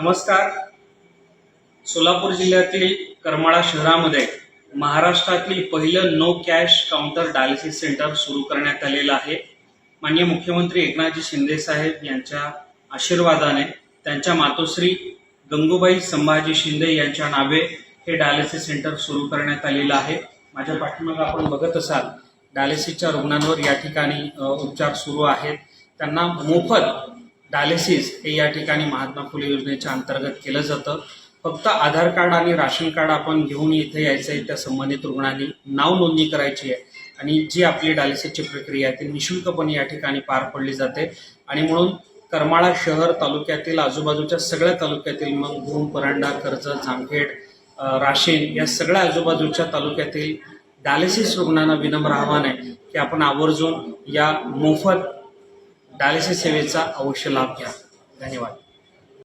नमस्कार. सोलापूर जिल्ह्यातील करमाळा शहरामध्ये महाराष्ट्रातील पहिलं no cash counter dialysis centre सुरू करण्यात आलेलं आहे. माननीय मुख्यमंत्री एकनाथजी शिंदे साहेब यांच्या आशीर्वादाने त्यांच्या मातोश्री गंगूबाई संभाजी शिंदे यांच्या नावे हे डायलिसिस सेंटर सुरू करण्यात आलेलं आहे. माझ्या पाठीमागे आपण बघत असाल डायलिसिसच्या रुग्णांवर या ठिकाणी उपचार सुरू आहेत. त्यांना मोफत डायलिसिस हे या ठिकाणी महात्मा फुले योजनेच्या अंतर्गत केलं जातं. फक्त आधार कार्ड आणि राशन कार्ड आपण घेऊन इथे यायचं आहे त्या संबंधित रुग्णांनी नाव नोंदणी करायची आहे. आणि जी आपली डायलिसिसची प्रक्रिया आहे ती निशुल्कपणे या ठिकाणी पार पडली जाते. आणि म्हणून करमाळा शहर तालुक्यातील आजूबाजूच्या सगळ्या तालुक्यातील मग भूम परांडा कर्जत जामखेड राशीन या सगळ्या आजूबाजूच्या तालुक्यातील डायलिसिस रुग्णांना विनम्र आव्हान आहे की आपण आवर्जून या मोफत डायलिसिस सेवेचा अवश्य लाभ घ्या. धन्यवाद.